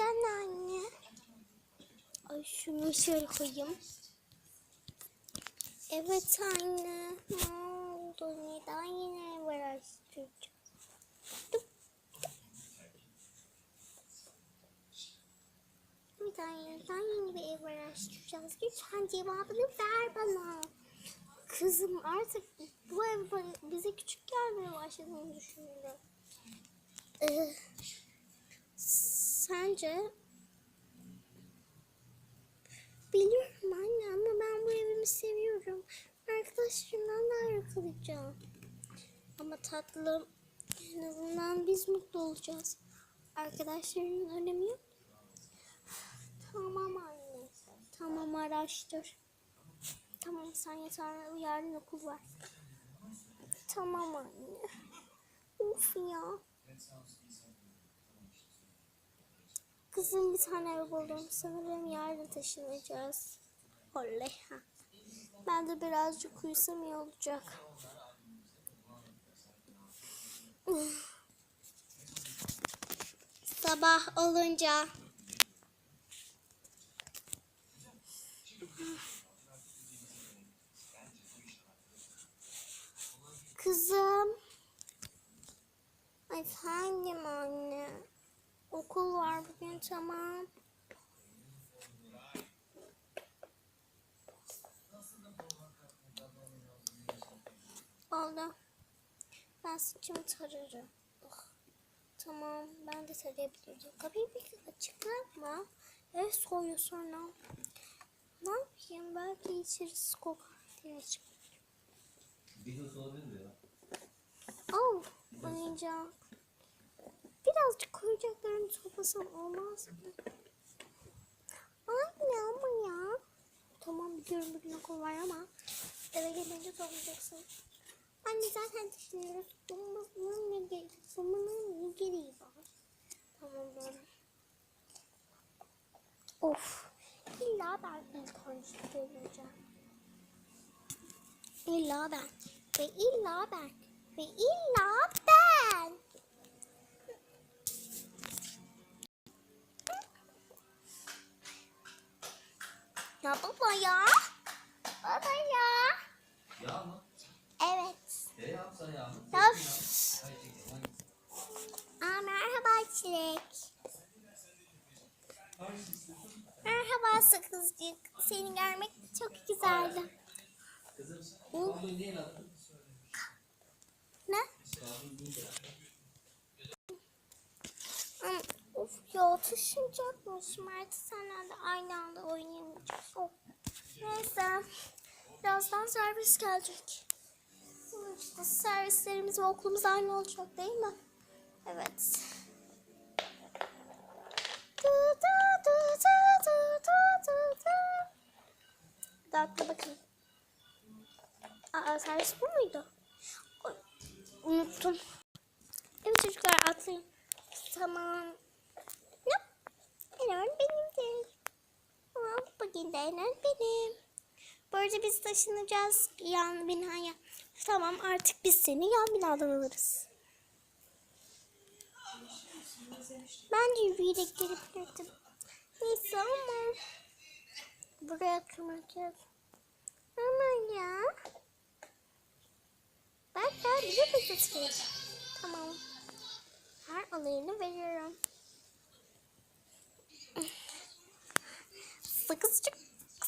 Neden anne? Ay şunu şöyle koyayım. Evet anne. Ne oldu? Neden ev araştıracağız? Dur. Neden, yeni bir ev araştıracağız? Lütfen cevabını ver bana. Kızım artık bu ev bize küçük gelmeye başladığını düşünüyorum. Ee, sence? Biliyorum anne ama ben bu evimi seviyorum. Arkadaşlarımdan da ayrı kalacağım. Ama tatlım en azından biz mutlu olacağız. Arkadaşlarının önemi yok. Tamam anne. Tamam araştır. Tamam sen yeter yarın okul var. Tamam anne. Of ya. Kızım bir tane ev buldum. Sanırım yarın taşınacağız. Oley. Ben de birazcık uyusam iyi olacak. Sabah olunca Kızım. Efendim anne. Tamam. Oldu. Ben saçımı tararım. Oh. Tamam ben de tarayabilirim. Kapıyı bir açık bırakma. Ev soğuyor sonra. Ne yapayım? Belki içerisi kokar diye açık. Bir hız olabilir mi ya? Oh, oyuncak. Birazcık koyacaklarını toplasam olmaz mı? Anne ama ya. Tamam biliyorum bugün okul var ama eve gelince toplayacaksın. Anne zaten düşünüyoruz. Bunun ne gereği, bunun ne gereği var? Tamam doğru. Of. İlla ben ilk önce söyleyeceğim. İlla ben. Ve illa ben. Ve illa Yaptın? Ne? Of ya taşınacakmışım artık senle de aynı anda oynayamayacağız. Of. Neyse. Birazdan servis gelecek. İşte servislerimiz ve okulumuz aynı olacak değil mi? Evet. Du, du, du, du, du, du, du, du. Bir dakika bakın. Servis bu muydu? Unuttum. Evet çocuklar atlayın. Tamam. Yap. En ön benimdir. Tamam. Bugün de en ön benim. Bu arada biz taşınacağız yan binaya. Tamam artık biz seni yan binadan alırız. Ben de yürüyerek gelebilirdim. Neyse ama buraya kırmak yok. Ama ya. Ben ben bize fırsat Tamam. Her alayını veriyorum. Sakızcık,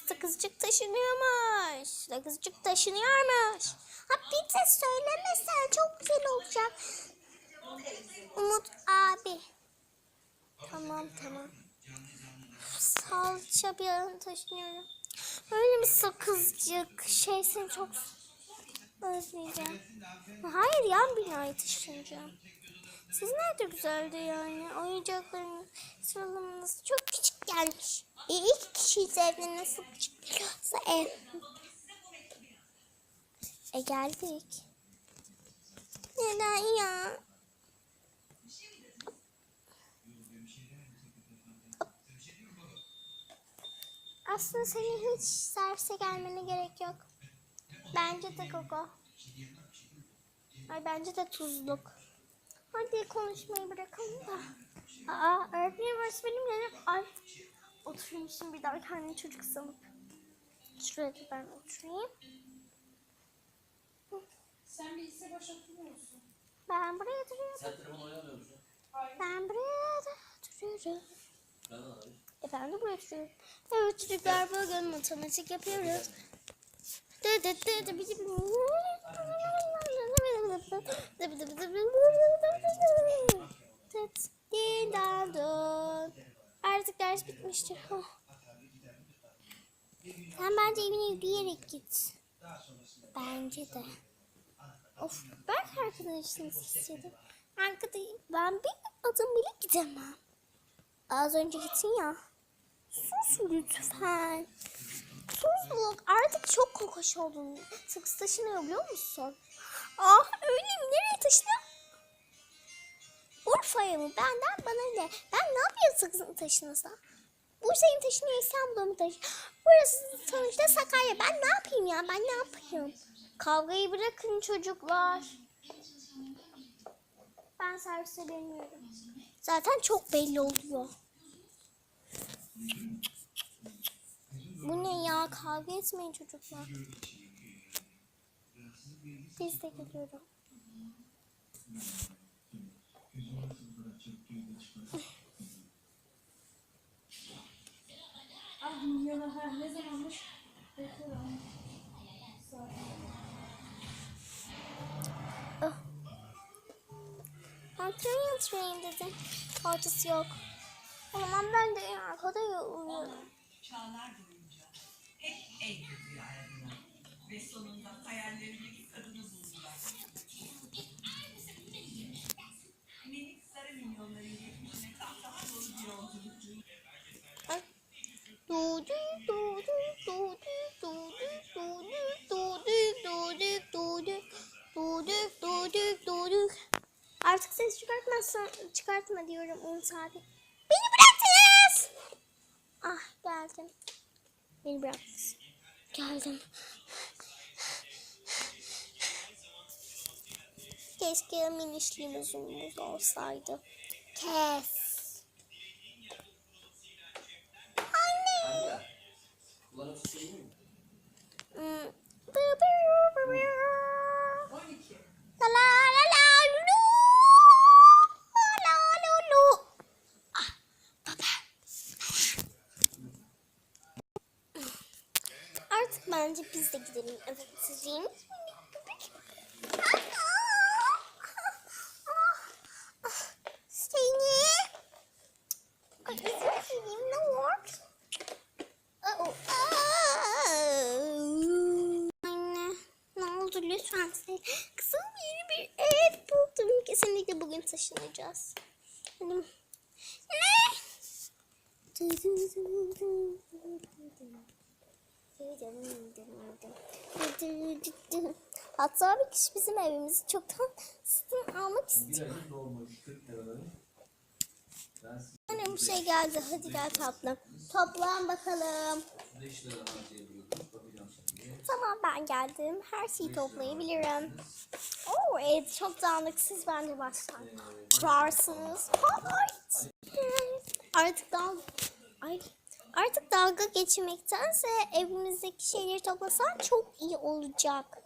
sakızcık taşınıyormuş. Sakızcık taşınıyormuş. Ha bir de söylemesen çok güzel olacak. Umut abi. Tamam tamam. Salça bir yana taşınıyorum. Öyle mi sakızcık? Şey seni çok özleyeceğim. Hayır yan binaya taşınacağım. Siz nerede güzeldi yani? Oyuncakların sıralamanız çok küçük gelmiş. E, iki kişiyiz evde nasıl küçük geliyorsa ev. E geldik. Neden ya? Aslında senin hiç servise gelmene gerek yok. Bence de Gogo. Ay bence de tuzluk. Hadi konuşmayı bırakalım da. Aa öğretmenim burası benim yerim. Ay oturayım şimdi bir daha kendimi çocuk sanıp. Şuraya da ben oturayım. Sen bilgisayar boş oturuyor musun? Ben buraya duruyorum. Sen telefon oynamıyor musun? Hayır. Ben buraya da duruyorum. Ben de alayım. Efendim buraya duruyorum. Evet çocuklar bugün matematik yapıyoruz. Artık ders bitmiştir. Sen bence evine yürüyerek git. Bence de. Of ben arkadaşınız istedim. Arkadaşım ben bir adım bile gidemem. Az önce gittin ya. Sus lütfen. Tuzluk artık çok kokoş oldun. Sık taşınıyor biliyor musun? Ah öyle mi? Nereye taşınıyor? Urfa'ya mı? Benden bana ne? Ben ne yapayım sık taşınırsa? Bursa'ya mı taşınıyor İstanbul'a mı taşınıyor? Burası sonuçta Sakarya. Ben ne yapayım ya? Ben ne yapayım? Kavgayı bırakın çocuklar. Ben servise dönüyorum. Zaten çok belli oluyor. Bu ne ya? Kavga etmeyin çocuklar. Biz de geliyorum. Ah milyona ha ne zamanmış? Bekliyorum. Ah. Antrenman train dedim. Ortası yok. O zaman ben de arkada uyuyorum. çağlar sonunda hayallerindeki kadını buldular. Minik sarı milyonların geçmişine tam daha dolu bir yolculuk. Ay. Du du du du du du du du du du du du du du du du du du Artık ses çıkartmazsan çıkartma diyorum Umut abi. Beni bıraktınız. Ah geldim. Beni bıraktınız. Geldim. Keşke minişliğimiz uzunumuz olsaydı. Kes. Hmm. Bı bı bı bı. 12. La la la la lu. La lu. Ah. Artık bence biz de gidelim. Evet, sizin. Seni. Ay, üzüleyim, ne olur. Oh, Anne, ne lütfen söyle. Kızım yeni bir ev buldum. Kesinlikle bugün taşınacağız. Hadi. Ne? Hatta bir kişi bizim evimizi çoktan satın almak istiyor. ayın dolmuş 40 liraları. Ben size Annem bir şey geldi. Hadi gel tatlım. Toplan bakalım. 5 lira harcayabiliyordum. Tamam ben geldim. Her şeyi toplayabilirim. Oo ev çok dağınık. Siz bence baştan kurarsınız. Artık dal Ay. Artık dalga geçmektense evimizdeki şeyleri toplasan çok iyi olacak.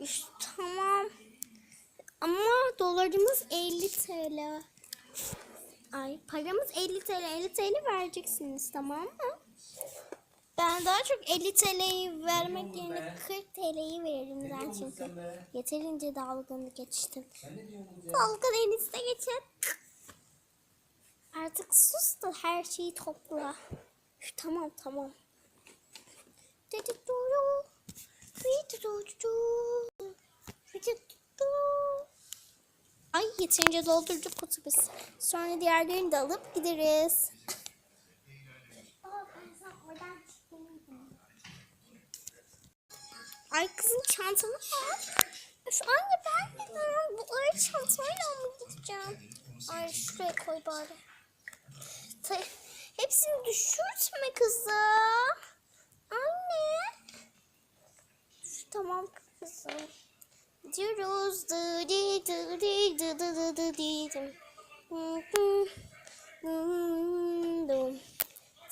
Üf, tamam. Ama dolarımız 50 TL. Ay paramız 50 TL. 50 TL vereceksiniz tamam mı? Ben daha çok 50 TL'yi vermek yerine 40 TL'yi veririm ben çünkü. Yeterince dalganı geçtim. Sen ne diyorsun ya? Dalga denizde geçin. Artık sus da her şeyi topla. Üf, Tamam tamam. Dedi doğru. Dedi doğru. Dedi doğru. Ay yeterince doldurduk otobüs. Sonra diğerlerini de alıp gideriz. Ay kızım çantamı al. Üf anne ben neden bu ağır çantayla mı gideceğim? Ay şuraya koy bari. Ta- hepsini düşürtme kızım. Anne. Tamam kızım. Diyoruz. Dı di dı di dı dı dı dı di.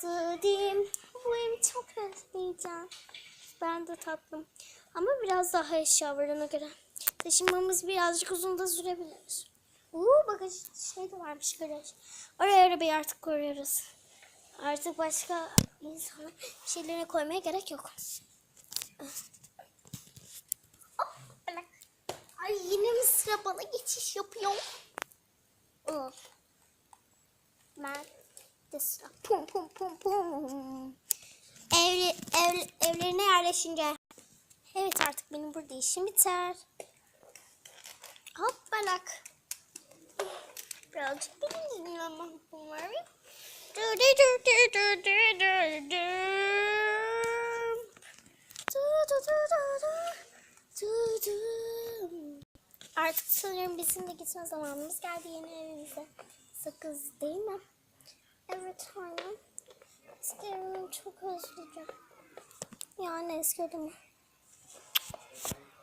Dı dim. Bu evi çok özleyeceğim. Ben de tatlım. Ama biraz daha eşya var ona göre. Taşınmamız birazcık uzun da sürebilir. Uuu bagaj şey de varmış garaj. Oraya arabayı artık koyuyoruz. Artık başka insana bir şeylere koymaya gerek yok. Oh. Ay yine mi sıra bana geçiş yapıyor? Oh. Ben de sıra. Pum pum pum pum. Ev, ev, evlerine yerleşince. Evet artık benim burada işim biter. Hop balak. Birazcık benim dinlemem var. Artık sanırım bizim de gitme zamanımız geldi yeni evimize. Sakız değil mi? Evet hanım. Eski evimi çok özleyeceğim. Yani eski evimi.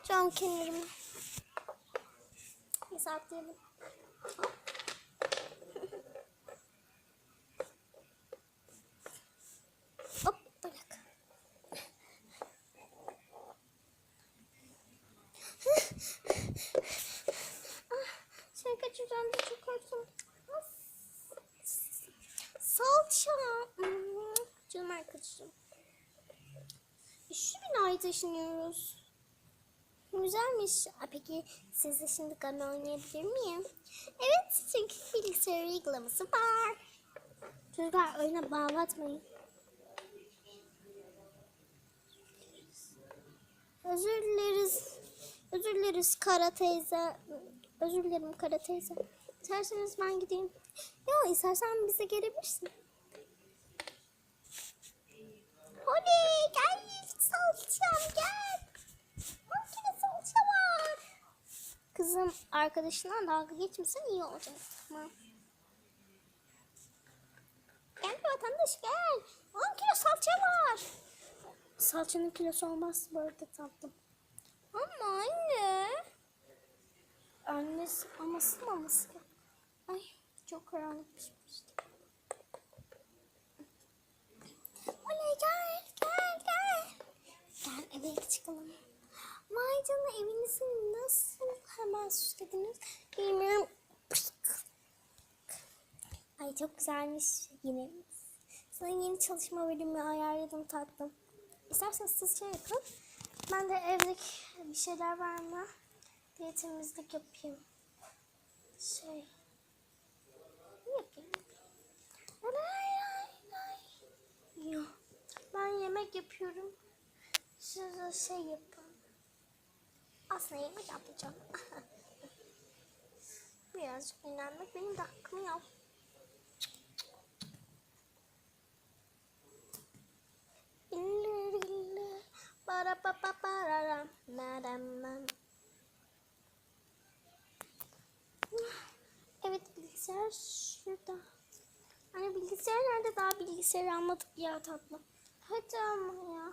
Cam kenarımı. Hesaplayalım. Hop bırak. ah, seni kaçıracağım da çok korktum. Ah, Salça. Hmm, Canım arkadaşım. Şu binayı taşınıyoruz. Güzelmiş. Aa, peki siz de şimdi game oynayabilir miyim? Evet çünkü bilgisayar uygulaması var. Çocuklar oyuna bağlatmayın. Özür dileriz. Özür dileriz Kara teyze. Özür dilerim Kara teyze. İsterseniz ben gideyim. Ya istersen bize gelebilirsin. Oley gel salçam gel. Makine salça var. Kızım arkadaşından dalga geçmesin iyi olacak. Tamam. Gel vatandaş gel. 10 kilo salça var. Salçanın kilosu olmaz bu arada tatlım. Ama anne. Annesi aması maması. Ay çok karanlık pişmişti. Oley gel gel gel. Gel eve çıkalım. Vay canına evinizi nasıl hemen süslediniz bilmiyorum. Ay çok güzelmiş yine. Sana yeni çalışma bölümü ayarladım tatlım. İsterseniz siz şey yapın. Ben de evdeki bir şeyler var mı diye temizlik yapayım. Şey. Yapayım. Lay lay lay. Yok. Ben yemek yapıyorum. Siz de şey yapın. Aslında yemek yapacağım. Birazcık dinlenmek benim de hakkım yok. Para pa pa para Evet bilgisayar şurada. Hani bilgisayar nerede daha bilgisayarı almadık ya tatlım. Hadi ama ya.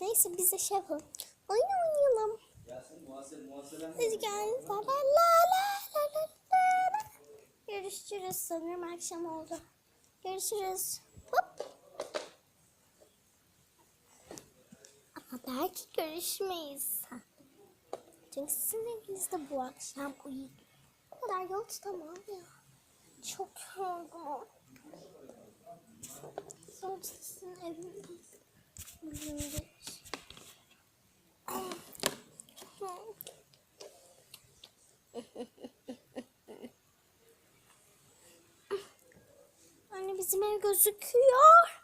Neyse biz de şey yapalım. Oyun oynayalım. Yasin muhasebe muhasebe? Hadi gel. La la la la la la. Görüşürüz. Sanırım akşam oldu. Görüşürüz. Hop. Ama belki görüşmeyiz. Çünkü sizin evinizde bu akşam uyuyun. O kadar yol tutamam ya. Çok yorgunum. Sonuçta sizin. Anne bizim ev gözüküyor.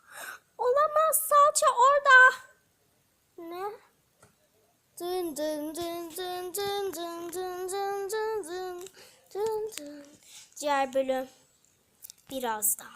Olamaz salça orada. Ne? Dın dın dın dın dın dın dın dın dın dın dın dın. Diğer bölüm birazdan.